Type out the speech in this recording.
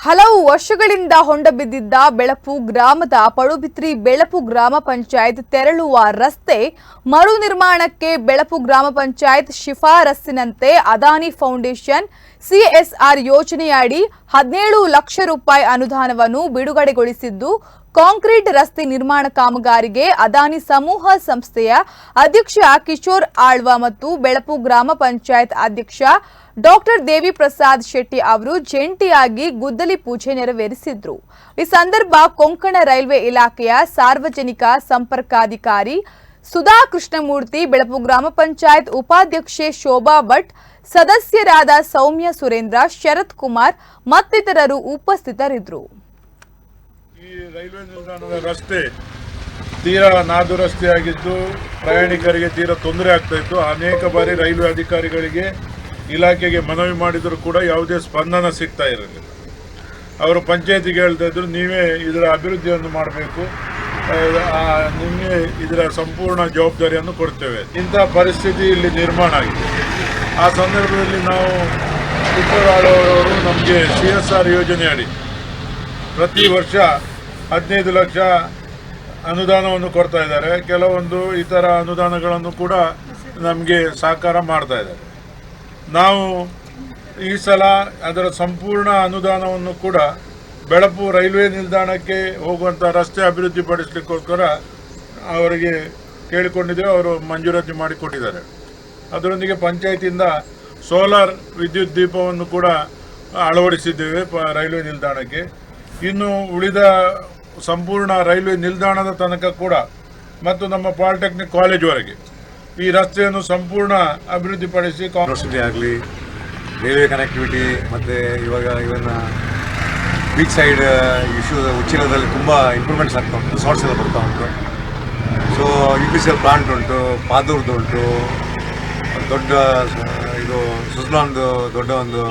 ಹಲವು ವರ್ಷಗಳಿಂದ ಹೊಂಡ ಬಿದ್ದಿದ್ದ ಬೆಳಪು ಗ್ರಾಮದ ಪಡುಬಿತ್ರಿ ಬೆಳಪು ಗ್ರಾಮ ಪಂಚಾಯತ್ ತೆರಳುವ ರಸ್ತೆ ಮರು ನಿರ್ಮಾಣಕ್ಕೆ ಬೆಳಪು ಗ್ರಾಮ ಪಂಚಾಯತ್ ಶಿಫಾರಸ್ಸಿನಂತೆ ಅದಾನಿ ಫೌಂಡೇಶನ್ ಸಿಎಸ್ಆರ್ ಯೋಜನೆಯಡಿ ಹದಿನೇಳು ಲಕ್ಷ ರೂಪಾಯಿ ಅನುದಾನವನ್ನು ಬಿಡುಗಡೆಗೊಳಿಸಿದ್ದು ಕಾಂಕ್ರೀಟ್ ರಸ್ತೆ ನಿರ್ಮಾಣ ಕಾಮಗಾರಿಗೆ ಅದಾನಿ ಸಮೂಹ ಸಂಸ್ಥೆಯ ಅಧ್ಯಕ್ಷ ಕಿಶೋರ್ ಆಳ್ವ ಮತ್ತು ಬೆಳಪು ಗ್ರಾಮ ಪಂಚಾಯತ್ ಅಧ್ಯಕ್ಷ ಡಾಕ್ಟರ್ ದೇವಿ ಪ್ರಸಾದ್ ಶೆಟ್ಟಿ ಅವರು ಜಂಟಿಯಾಗಿ ಗುದ್ದಲಿ ಪೂಜೆ ನೆರವೇರಿಸಿದ್ರು. ಈ ಸಂದರ್ಭ ಕೊಂಕಣ ರೈಲ್ವೆ ಇಲಾಖೆಯ ಸಾರ್ವಜನಿಕ ಸಂಪರ್ಕಾಧಿಕಾರಿ ಸುಧಾ ಕೃಷ್ಣಮೂರ್ತಿ ಬೆಳಪು ಗ್ರಾಮ ಪಂಚಾಯತ್ ಉಪಾಧ್ಯಕ್ಷೆ ಶೋಭಾ ಭಟ್, ಸದಸ್ಯರಾದ ಸೌಮ್ಯ ಸುರೇಂದ್ರ ಶರತ್ ಕುಮಾರ್ ಮತ್ತಿತರರು ಉಪಸ್ಥಿತರಿದ್ದರು. ಈ ರೈಲ್ವೆ ನಿಲ್ದಾಣದ ರಸ್ತೆ ತೀರಾ ನಾದು ರಸ್ತೆಯಾಗಿದ್ದು ಪ್ರಯಾಣಿಕರಿಗೆ ತೀರಾ ತೊಂದರೆ ಆಗ್ತಾ ಇತ್ತು. ಅನೇಕ ಬಾರಿ ರೈಲ್ವೆ ಅಧಿಕಾರಿಗಳಿಗೆ ಇಲಾಖೆಗೆ ಮನವಿ ಮಾಡಿದರೂ ಕೂಡ ಯಾವುದೇ ಸ್ಪಂದನ ಸಿಗ್ತಾ ಇರಲಿಲ್ಲ. ಅವರು ಪಂಚಾಯತಿಗೆ ಹೇಳ್ತಾ ಇದ್ರು, ನೀವೇ ಇದರ ಅಭಿವೃದ್ಧಿಯನ್ನು ಮಾಡಬೇಕು. ನಿಮಗೆ ಇದರ ಸಂಪೂರ್ಣ ಜವಾಬ್ದಾರಿಯನ್ನು ಕೊಡ್ತೇವೆ. ಇಂಥ ಪರಿಸ್ಥಿತಿ ಇಲ್ಲಿ ನಿರ್ಮಾಣ ಆಗಿದೆ. ಆ ಸಂದರ್ಭದಲ್ಲಿ ನಾವು ಪುಟ್ಟರಾಳವರು ನಮಗೆ ಸಿ ಎಸ್ ಆರ್ ಯೋಜನೆ ಅಡಿ ಪ್ರತಿ ವರ್ಷ ಹದಿನೈದು ಲಕ್ಷ ಅನುದಾನವನ್ನು ಕೊಡ್ತಾ ಇದ್ದಾರೆ. ಕೆಲವೊಂದು ಇತರ ಅನುದಾನಗಳನ್ನು ಕೂಡ ನಮಗೆ ಸಹಕಾರ ಮಾಡ್ತಾ ಇದ್ದಾರೆ. ನಾವು ಈ ಸಲ ಅದರ ಸಂಪೂರ್ಣ ಅನುದಾನವನ್ನು ಕೂಡ ಬೆಳಪು ರೈಲ್ವೆ ನಿಲ್ದಾಣಕ್ಕೆ ಹೋಗುವಂಥ ರಸ್ತೆ ಅಭಿವೃದ್ಧಿಪಡಿಸಲಿಕ್ಕೋಸ್ಕರ ಅವರಿಗೆ ಕೇಳಿಕೊಂಡಿದ್ದೇವೆ. ಅವರು ಮಂಜೂರಾತಿ ಮಾಡಿಕೊಟ್ಟಿದ್ದಾರೆ. ಅದರೊಂದಿಗೆ ಪಂಚಾಯತಿಯಿಂದ ಸೋಲಾರ್ ವಿದ್ಯುತ್ ದೀಪವನ್ನು ಕೂಡ ಅಳವಡಿಸಿದ್ದೇವೆ ರೈಲ್ವೆ ನಿಲ್ದಾಣಕ್ಕೆ. ಇನ್ನು ಉಳಿದ ಸಂಪೂರ್ಣ ರೈಲ್ವೆ ನಿಲ್ದಾಣದ ತನಕ ಕೂಡ ಮತ್ತು ನಮ್ಮ ಪಾಲಿಟೆಕ್ನಿಕ್ ಕಾಲೇಜ್ವರೆಗೆ ಈ ರಸ್ತೆಯನ್ನು ಸಂಪೂರ್ಣ ಅಭಿವೃದ್ಧಿಪಡಿಸಿ ಕಾಂಗ್ರೆಸ್ ಆಗಲಿ ರೈಲ್ವೆ ಕನೆಕ್ಟಿವಿಟಿ ಮತ್ತು ಇವಾಗ ಇವನ್ನ ಬೀಚ್ ಸೈಡ್ ಇಶ್ಯೂ ಉಚ್ಚಿಲದಲ್ಲಿ ತುಂಬ ಇಂಪ್ರೂವ್ಮೆಂಟ್ಸ್ ಆಗ್ತಾ ಉಂಟು ರಿಸಾರ್ಟ್ಸ್ ಎಲ್ಲ ಬರ್ತಾ ಉಂಟು. So U P C L plant ಉಂಟು, ಪಾದೂರ್ದು ಉಂಟು, ದೊಡ್ಡ ಇದು ಸುಜ್ಲಾನ್ದು ದೊಡ್ಡ ಒಂದು